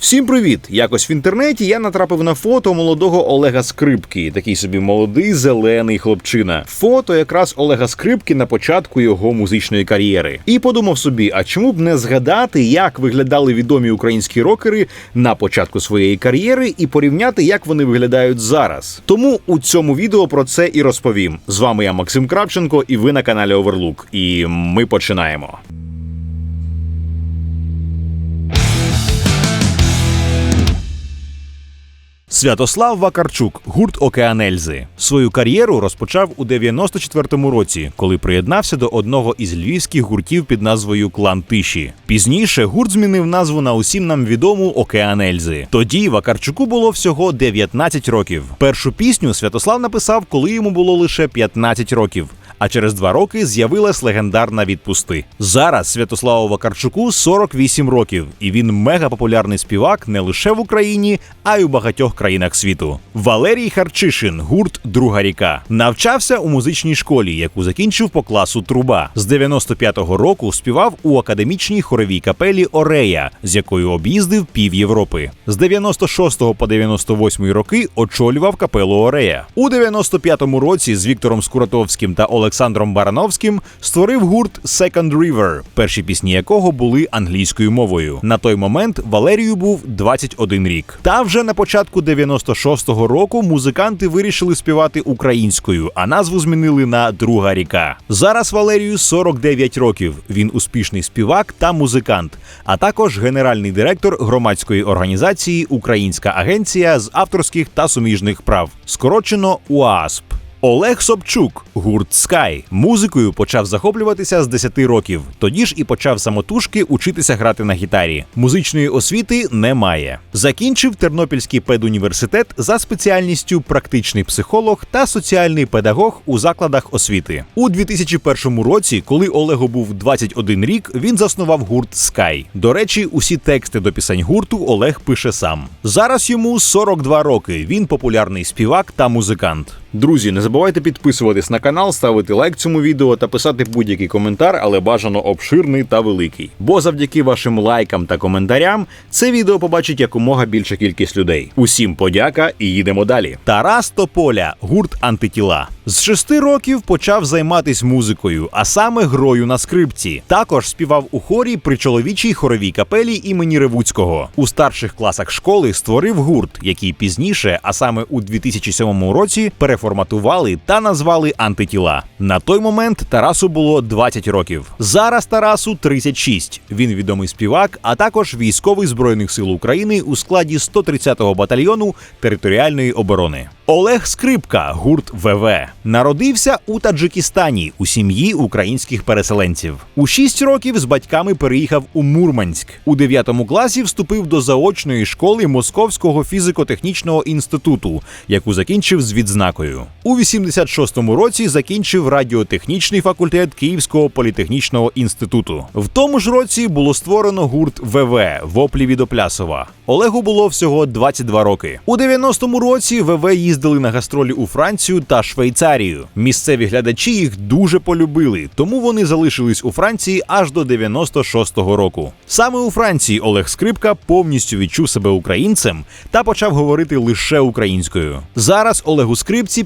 Всім привіт! Якось в інтернеті я натрапив на фото молодого Олега Скрипки, такий собі молодий зелений хлопчина. Фото якраз Олега Скрипки на початку його музичної кар'єри. І подумав собі, а чому б не згадати, як виглядали відомі українські рокери на початку своєї кар'єри, і порівняти, як вони виглядають зараз. Тому у цьому відео про це і розповім. З вами я Максим Кравченко, і ви на каналі Оверлук. І ми починаємо. Святослав Вакарчук, гурт Океанельзи. Свою кар'єру розпочав у 94-му році, коли приєднався до одного із львівських гуртів під назвою Клан Тиші. Пізніше гурт змінив назву на усім нам відому Океанельзи. Тоді Вакарчуку було всього 19 років. Першу пісню Святослав написав, коли йому було лише 15 років. А через два роки з'явилась легендарна відпусти. Зараз Святославу Вакарчуку 48 років, і він мегапопулярний співак не лише в Україні, а й у багатьох країнах світу. Валерій Харчишин, гурт Друга ріка, навчався у музичній школі, яку закінчив по класу труба. З 95-го року співав у академічній хоровій капелі Орея, з якою об'їздив пів Європи. З 96 по 98 роки очолював капелу Орея. У 95-му році з Віктором Скуратовським та Олександром Барановським створив гурт Second River, перші пісні якого були англійською мовою. На той момент Валерію був 21 рік. Та вже на початку 96-го року музиканти вирішили співати українською, а назву змінили на Друга ріка. Зараз Валерію 49 років. Він успішний співак та музикант, а також генеральний директор громадської організації Українська агенція з авторських та суміжних прав, скорочено УАСП. Олег Собчук, гурт Скай, музикою почав захоплюватися з 10 років. Тоді ж і почав самотужки учитися грати на гітарі. Музичної освіти немає. Закінчив Тернопільський педуніверситет за спеціальністю практичний психолог та соціальний педагог у закладах освіти. У 2001 році, коли Олегу був 21 рік, він заснував гурт Скай. До речі, усі тексти до пісень гурту Олег пише сам. Зараз йому 42 роки. Він популярний співак та музикант. Друзі, не забувайте підписуватись на канал, ставити лайк цьому відео та писати будь-який коментар, але бажано обширний та великий. Бо завдяки вашим лайкам та коментарям це відео побачить якомога більша кількість людей. Усім подяка і їдемо далі. Тарас Тополя, гурт антитіла. З шести років почав займатися музикою, а саме грою на скрипці. Також співав у хорі при чоловічій хоровій капелі імені Ревуцького. У старших класах школи створив гурт, який пізніше, а саме у 2007 році, переформатували та назвали антитіла. На той момент Тарасу було 20 років. Зараз Тарасу 36. Він відомий співак, а також військовий збройних сил України у складі 130-го батальйону територіальної оборони. Олег Скрипка, гурт ВВ, народився у Таджикистані у сім'ї українських переселенців. У 6 років з батьками переїхав у Мурманськ. У 9 класі вступив до заочної школи Московського фізико-технічного інституту, яку закінчив з відзнакою. У 86-му році закінчив радіотехнічний факультет Київського політехнічного інституту. В тому ж році було створено гурт ВВ Воплі від Оплясова. Олегу було всього 22 роки. У 90-му році ВВ їздили на гастролі у Францію та Швейцарію. Місцеві глядачі їх дуже полюбили, тому вони залишились у Франції аж до 96-го року. Саме у Франції Олег Скрипка повністю відчув себе українцем та почав говорити лише українською. Зараз Олегу Скрипці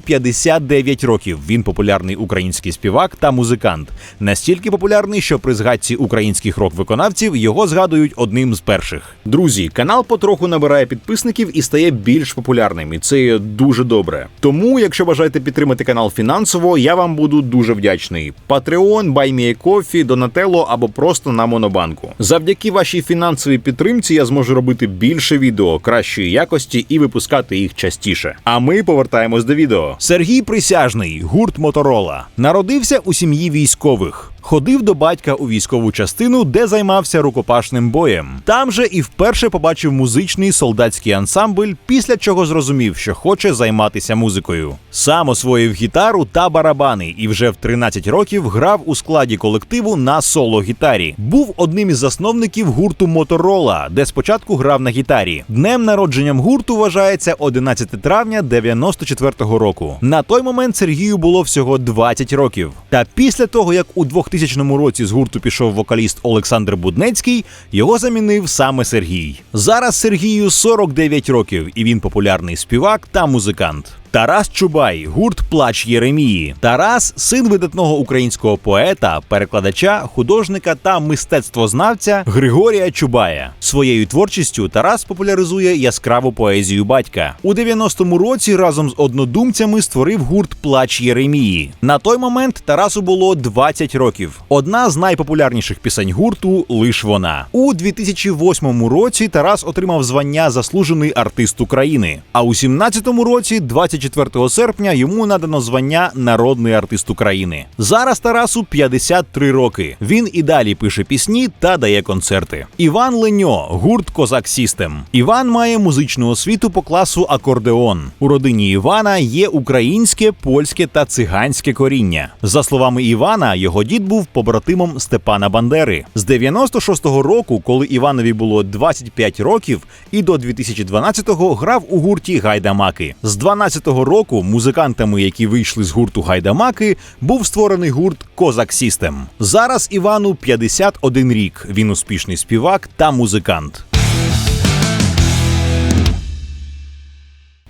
59 років. Він популярний український співак та музикант. Настільки популярний, що при згадці українських рок-виконавців його згадують одним з перших. Друзі, канал потроху набирає підписників і стає більш популярним, і це є дуже добре. Тому, якщо бажаєте підтримати канал фінансово, я вам буду дуже вдячний. Patreon, BuyMeACoffee, Donatello або просто на Монобанку. Завдяки вашій фінансовій підтримці я зможу робити більше відео кращої якості і випускати їх частіше. А ми повертаємось до відео. Сергій Присяжний, гурт Моторола, народився у сім'ї військових. Ходив до батька у військову частину, де займався рукопашним боєм. Там же і вперше побачив музичний солдатський ансамбль, після чого зрозумів, що хоче займатися музикою. Сам освоїв гітару та барабани, і вже в 13 років грав у складі колективу на соло-гітарі. Був одним із засновників гурту Моторола, де спочатку грав на гітарі. Днем народженням гурту вважається 11 травня 94-го року. На той момент Сергію було всього 20 років. Та після того, як у 2000 2000 році з гурту пішов вокаліст Олександр Буднецький, його замінив саме Сергій. Зараз Сергію 49 років, і він популярний співак та музикант. Тарас Чубай, гурт Плач Єремії. Тарас син видатного українського поета, перекладача, художника та мистецтвознавця Григорія Чубая. Своєю творчістю Тарас популяризує яскраву поезію батька. У 90-му році разом з однодумцями створив гурт Плач Єремії. На той момент Тарасу було 20 років. Одна з найпопулярніших пісень гурту лиш вона. У 2008 році Тарас отримав звання Заслужений артист України. А у 17-му році, 24 серпня, йому надано звання Народний артист України. Зараз Тарасу 53 роки. Він і далі пише пісні та дає концерти. Іван Леньо, гурт Козак Сістем. Іван має музичну освіту по класу акордеон. У родині Івана є українське, польське та циганське коріння. За словами Івана, його дід був побратимом Степана Бандери. З 96-го року, коли Іванові було 25 років, і до 2012-го грав у гурті Гайдамаки. З 12-го року музикантами, які вийшли з гурту Гайдамаки, був створений гурт Козак Сістем. Зараз Івану 51 рік. Він успішний співак та музикант.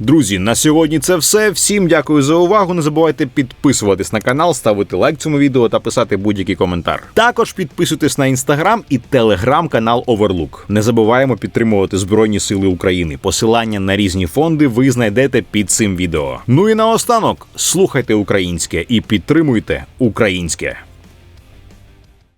Друзі, на сьогодні це все. Всім дякую за увагу. Не забувайте підписуватись на канал, ставити лайк цьому відео та писати будь-який коментар. Також підписуйтесь на інстаграм і телеграм-канал Overlook. Не забуваємо підтримувати Збройні Сили України. Посилання на різні фонди ви знайдете під цим відео. Ну і наостанок слухайте українське і підтримуйте українське.